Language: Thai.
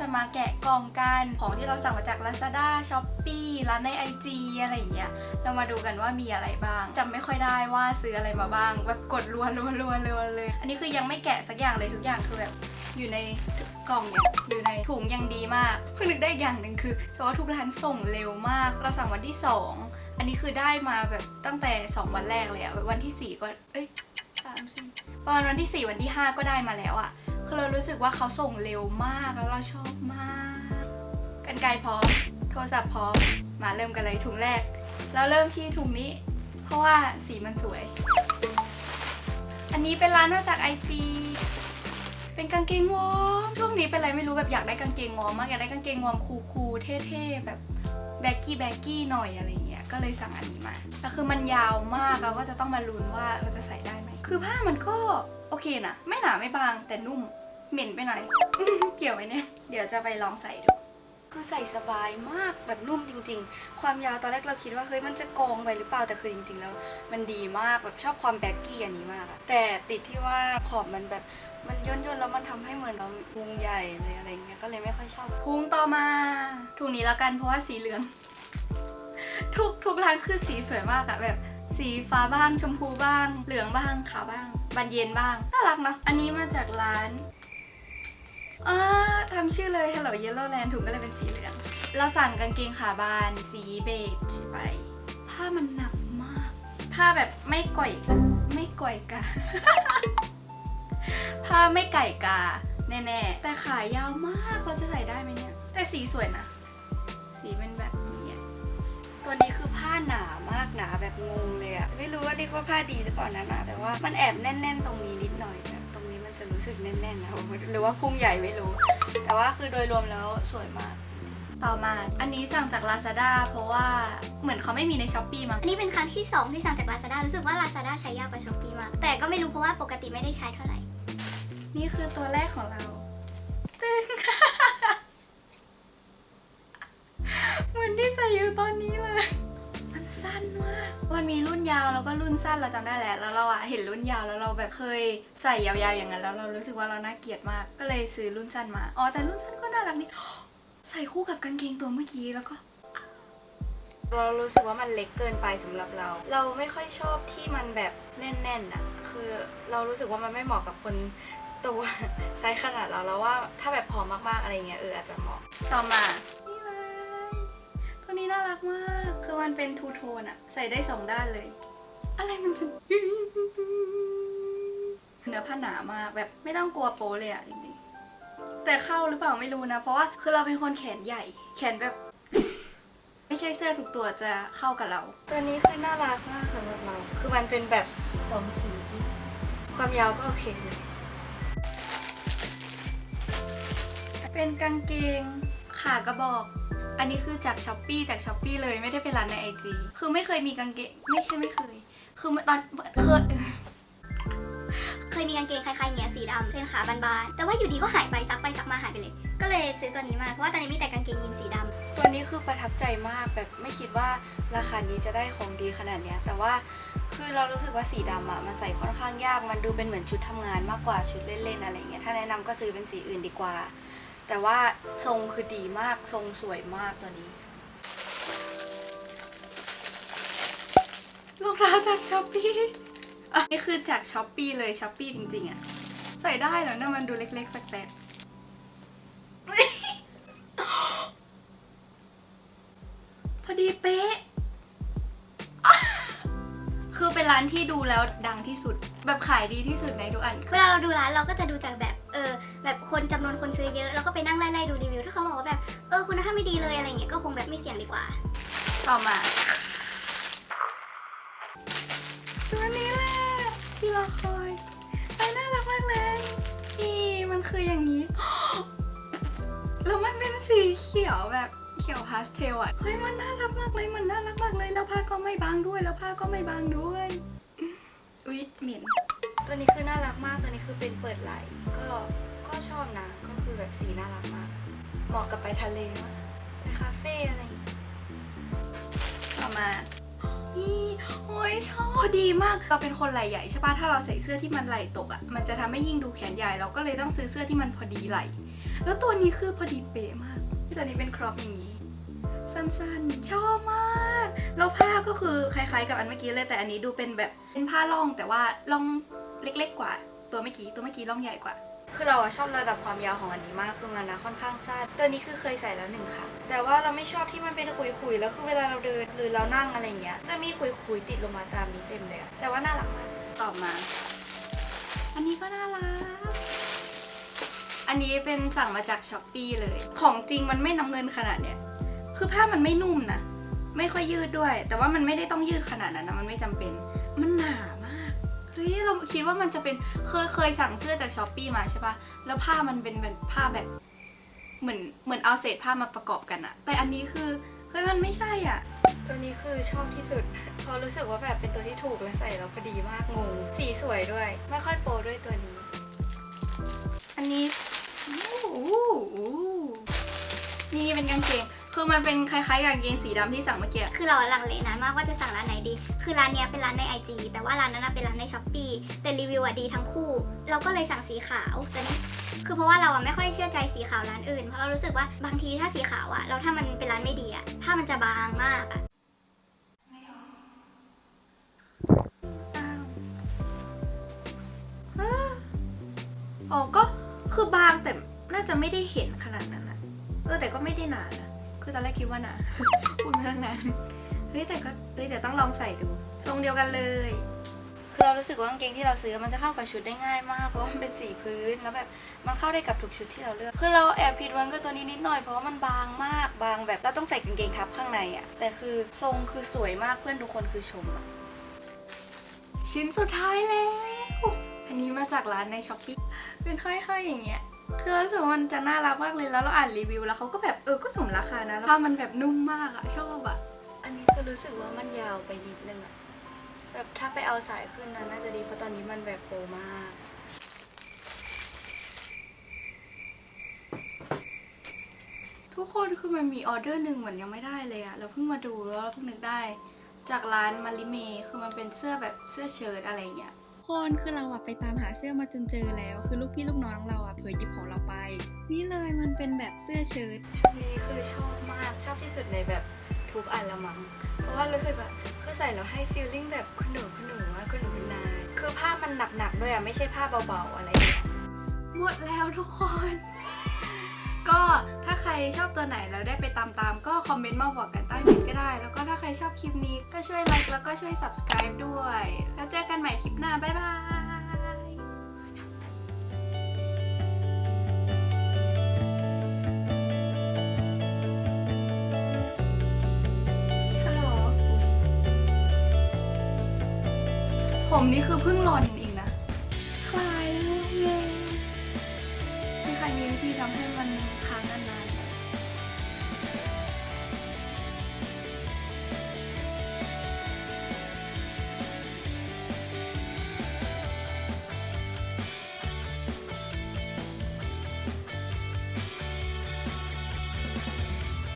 จะมาแกะกล่องกันของที่เราสั่งมาจาก Lazada Shopee ร้านใน IG อะไรอย่างเงี้ยเรามาดูกันว่ามีอะไรบ้างจำไม่ค่อยได้ว่าซื้ออะไรมาบ้างแบบกดรัวรัวรัวรัวเลย อันนี้คือยังไม่แกะสักอย่างเลยทุกอย่างคือแบบอยู่ในกล่องเนี่ยอยู่ในถุงยังดีมากเพิ่งนึกได้อย่างหนึ่งคือเพราะว่าทุกร้านส่งเร็วมาก เราสั่งวันที่ 2 อันนี้คือได้มาแบบตั้งแต่ 2 วันแรกเลยอะวันที่ 4 ก็เอ้ยสามสี่ประมาณวันที่ 4 วันที่ 5 ก็ได้มาแล้วอะ คือเรารู้สึกว่าเขาส่งเร็วมากแล้วเราชอบมาก กันไกลพร้อม โทรศัพท์พร้อม มาเริ่มกันเลยถุงแรก เราเริ่มที่ถุงนี้ เพราะว่าสีมันสวย อันนี้เป็นร้านมาจากไอจีเป็นกางเกงวอร์มช่วงนี้เป็นอะไรไม่รู้แบบอยากได้กางเกงวอร์มมากอยากได้กางเกงวอร์มคูลๆเท่ๆแบบแบกกี้แบกกี้หน่อยอะไรเงี้ย ก็เลยสั่งอันนี้มาแต่คือมันยาวมากเราก็จะต้องมาลุ้นว่าเราจะใส่ได้ไหม คือผ้ามันก็ อเคนะไม่หนาไม่บางแต่นุ่ม เหม็นไปหน่อยเกี่ยวไหมเนี่ย เดี๋ยวจะไปลองใส่ดู คือใส่สบายมากแบบนุ่มจริง ๆ ความยาวตอนแรกเราคิดว่าเฮ้ยมันจะกองไปหรือเปล่าแต่คือจริง ๆ แล้ว มันดีมากแบบชอบความแบ็กกี้อันนี้มากแต่ติดที่ว่าขอบมันแบบมันย่นๆแล้วมันทำให้เหมือนเราพุงใหญ่เลยอะไรเงี้ยก็เลยไม่ค่อยชอบพุงต่อมาถุงนี้แล้วกันเพราะว่าสีเหลือง ทุกทุกร้านคือสีสวยมากอะแบบสีฟ้าบ้างชมพูบ้าง เหลืองบ้างขาวบ้าง บานเย็นบ้าง น่ารักเนาะอันนี้มาจากร้านอ่าทำชื่อเลย Hello Yellowland ถุงก็เลยเป็นสีเหลือง เราสั่งกางเกงขาบานสีเบจไป ผ้ามันหนักมาก ผ้าแบบไม่ก่อย ไม่ก่อยกาผ้าไม่ไก่กา แน่ๆ แต่ขายาวมากเราจะใส่ได้ไหมเนี่ย แต่สีสวยนะ สีเป็นแบบนี้ตัวนี้คือ หนาแบบงงเลยอะไม่รู้ว่าเรียกว่าผ้าดีหรือเปล่านะหนาแต่ว่ามันแอบแน่น ๆ ตรงนี้นิดหน่อยแบบตรงนี้มันจะรู้สึกแน่นๆนะหรือว่าพุงใหญ่ไม่รู้ แต่ว่าคือโดยรวมแล้วสวยมากต่อมา อันนี้สั่งจาก Lazada เพราะว่าเหมือนเขาไม่มีใน s h อ p e e มั้ง อันนี้เป็นครั้งที่ 2 ที่สั่งจาก Lazada รู้สึกว่า Lazada ใช้ยากกว่า Shopee มาก แต่ก็ไม่รู้เพราะว่าปกติไม่ได้ใช้เท่าไหร่ นี่คือตัวแรกของเราตึงเหมือนที่ใส่อยู่ตอนนี้เลยาวแล้วก็รุ่นสั้นเราจำได้แหละแล้วเราอะเห็นรุ่นยาวแล้วเราแบบเคยใส่ยาวๆอย่างนั้นแล้วเรารู้สึกว่าเราน่าเกลียดมาก ก็เลยซื้อรุ่นสั้นมาอ๋อแต่รุ่นสั้นก็น่ารักนี่ใส่คู่กับกางเกงตัวเมื่อกี้แล้วก็เรารู้สึกว่ามันเล็กเกินไปสำหรับเรา เราไม่ค่อยชอบที่มันแบบแน่นๆอะคือเรารู้สึกว่ามันไม่เหมาะกับคนตัวไซส์ขนาดเราแล้วว่าถ้าแบบผอมมากๆอะไรเงี้ยเอออาจจะเหมาะ ต่อมานี่เลย ตัวนี้น่ารักมาก คือมันเป็นทูโทนอะใส่ได้สองด้านเลย อะไรมันจะเนื้อผ้าหนามากแบบไม่ต้องกลัวโป๊เลยอะจริงๆ แต่เข้าหรือเปล่าไม่รู้นะ เพราะว่าคือเราเป็นคนแขนใหญ่ แขนแบบ ไม่ใช่เสื้อทุกตัวจะเข้ากับเรา ตัวนี้คือน่ารักมากสำหรับเรา คือมันเป็นแบบสองสี ความยาวก็โอเคเลยเป็นกางเกงขากระบอก อันนี้คือจากช้อปปีจากช้อปปีเลยไม่ได้เป็นร้านในไอจีคือไม่เคยมีกางเกงไม่ใช่ไม่เคย คือตอนเคยเคยมีกางเกงคล้ายๆอย่างเงี้ยสีดำเป็นขาบานๆแต่ว่าอยู่ดีก็หายไปซักไปซักมาหายไปเลย ก็เลยซื้อตัวนี้มาเพราะว่าตอนนี้มีแต่กางเกงยีนสีดำตัวนี้คือประทับใจมากแบบไม่คิดว่าราคานี้จะได้ของดีขนาดเนี้ยแต่ว่าคือเรารู้สึกว่าสีดำอะมันใส่ค่อนข้างยากมันดูเป็นเหมือนชุดทำงานมากกว่าชุดเล่นๆอะไรเงี้ยถ้าแนะนำก็ซื้อเป็นสีอื่นดีกว่า แต่ว่าทรงคือดีมากทรงสวยมากตัวนี้รองเท้าจากช้อปปี้อันนี้คือจากช้อปปี้เลยช้อปปี้จริงๆอะใส่ได้เหรอเนี่ยมันดูเล็กๆแปลกๆพอดีเป๊ะ คือเป็นร้านที่ดูแล้วดังที่สุด แบบขายดีที่สุดในทุกอัน เวลาเราดูร้านเราก็จะดูจากแบบ เออแบบคนจำนวนคนซื้อเยอะแล้วก็ไปนั่งไล่ๆดูรีวิว ถ้าเขาบอกว่าแบบเออคุณภาพไม่ดีเลยอะไรเงี้ยก็คงแบบไม่เสี่ยงดีกว่า ต่อมาตัวนี้แหละที่เราคอยไอ้น่ารักมากเลยนี่มันคืออย่างนี้แล้วมันเป็นสีเขียวแบบเขียวพาสเทลอะเฮ้ยมันน่ารักมากเลยมันน่ารักมากเลยแล้วผ้าก็ไม่บางด้วยแล้วผ้าก็ไม่บางด้วยอุ๊ยเหม็น ตัวนี้คือน่ารักมาก ตัวนี้คือเป็นเปิดไหลก็ก็ชอบนะ ก็คือแบบสีน่ารักมาก เหมาะกับไปทะเลมากไปคาเฟ่อะไรต่อมานี่โอ้ยชอบดีมาก เราเป็นคนไหล่ใหญ่ใช่ปะถ้าเราใส่เสื้อที่มันไหล่ตกอะ่ะ มันจะทำให้ยิ่งดูแขนใหญ่ เราก็เลยต้องซื้อเสื้อที่มันพอดีไหล่ แล้วตัวนี้คือพอดีเป๊ะมากที่ตัวนี้เป็นครอปอย่างนี้ สั้นๆ ชอบมาก แล้วผ้าก็คือคล้ายๆ กับอันเมื่อกี้เลย แต่อันนี้ดูเป็นแบบเป็นผ้าล่องแต่ว่าล่อง เล็กๆกว่า ตัวเมื่อกี้ตัวเมื่อกี้ล่องใหญ่กว่า คือเราอะชอบระดับความยาวของอันนี้มากคือมันนะค่อนข้างสั้นตัวนี้คือเคยใส่แล้วหนึ่งครั้งแต่ว่าเราไม่ชอบที่มันเป็นขุยๆแล้วคือเวลาเราเดินหรือเรานั่งอะไรเงี้ยจะมีขุยๆติดลงมาตามนี้เต็มเลยอะแต่ว่าน่ารักมากต่อมา อันนี้ก็น่ารักอันนี้เป็นสั่งมาจากช้อปปีเลย ของจริงมันไม่น้ำเงินขนาดเนี้ย คือผ้ามันไม่นุ่มนะ ไม่ค่อยยืดด้วย แต่ว่ามันไม่ได้ต้องยืดขนาดนั้นนะ มันไม่จำเป็น มันหนาม เฮ้ยเราคิดว่ามันจะเป็นเคยเคยสั่งเสื้อจากช้อปปีมาใช่ปะแล้วผ้ามันเป็นเป็นผ้าแบบเหมือนเหมือนเอาเศษผ้ามาประกอบกันอะแต่อันนี้คือเฮ้ยมันไม่ใช่อะ ตัวนี้คือชอบที่สุดเพราะรู้สึกว่าแบบเป็นตัวที่ถูกและใส่แล้วพอดีมากงงสีสวยด้วย ไม่ค่อยโปรด้วยตัวนี้ อันนี้อู้อู้อู้นี่เป็นกางเกง คือมันเป็นคล้ายๆกางเกงสีดำที่สั่งเมื่อกี้ คือเราลังเลนะมากว่าจะสั่งร้านไหนดี คือร้านเนี้ยเป็นร้านใน IG แต่ว่าร้านนั้นนะเป็นร้านในช้อปปีแต่รีวิวอะดีทั้งคู่ เราก็เลยสั่งสีขาวแต่นี่คือเพราะว่าเราอะไม่ค่อยเชื่อใจสีขาวร้านอื่น เพราะเรารู้สึกว่าบางทีถ้าสีขาวอะเราถ้ามันเป็นร้านไม่ดีอะผ้ามันจะบางมากอะไม่ออกอ้าวอ้าอ๋อก็คือบางแต่น่าจะไม่ได้เห็นขนาดนั้นอะเออแต่ก็ไม่ได้หนานะ คือตอนแรกคิดว่าหนาพูดมาตั้งนานเฮ้ยแต่ก็เฮ้ยเดี๋ยวต้องลองใส่ดูทรงเดียวกันเลยคือเรารู้สึกว่ากางเกงที่เราซื้อมันจะเข้ากับชุดได้ง่ายมากเพราะว่ามันเป็นสีพื้นแล้วแบบมันเข้าได้กับทุกชุดที่เราเลือกคือเราแอบผิดหวังกับตัวนี้นิดหน่อยเพราะว่ามันบางมากบางแบบเราต้องใส่กางเกงทับข้างในอะแต่คือทรงคือสวยมากเพื่อนทุกคนคือชมอะชิ้นสุดท้ายแล้วอันนี้มาจากร้านในช้อปปี้เป็นห้อยๆอย่างเงี้ย คือเรารู้สึกว่ามันจะน่ารักมากเลยแล้วเราอ่านรีวิวแล้วเขาก็แบบเออก็สมราคานะแล้วผ้ามันแบบนุ่มมากอะชอบอะอันนี้คือรู้สึกว่ามันยาวไปนิดนึงอะแบบถ้าไปเอาสายขึ้นนะน่าจะดีเพราะตอนนี้มันแบบโปรมากทุกคนคือมันมีออเดอร์หนึ่งเหมือนยังไม่ได้เลยอะเราเพิ่งมาดูแล้วเราเพิ่งนึกได้ จากร้านมาริเมคือมันเป็นเสื้อแบบเสื้อเชิ้ตอะไรเงี้ยคนคือเราอะไปตามหาเสื้อมาจนเจอแล้ว คือลูกพี่ลูกน้องเรา อะเผยหยิบของเราไป นี่เลยมันเป็นแบบเสื้อเชิ้ตชุดนี้คือชอบมากชอบที่สุดในแบบทุกอันละมั้งเพราะว่ารู้สึกแบบคือใส่แล้วให้ฟีลลิ่งแบบคุณหนูคุณหนูว่าคุณหนูคุณนายคือผ้ามันหนักๆด้วยอะไม่ใช่ผ้าเบาๆอะไรอย่างเงี้ยหมดแล้วทุกคน ก็ถ้าใครชอบตัวไหนแล้วได้ไปตามๆ ก็คอมเมนต์มาบอกกันใต้คลิปก็ได้ แล้วก็ถ้าใครชอบคลิปนี้ก็ช่วยไลค์แล้วก็ช่วย subscribe ด้วย แล้วเจอกันใหม่คลิปหน้า บ๊ายบาย มนี่คือเพิ่งหล่น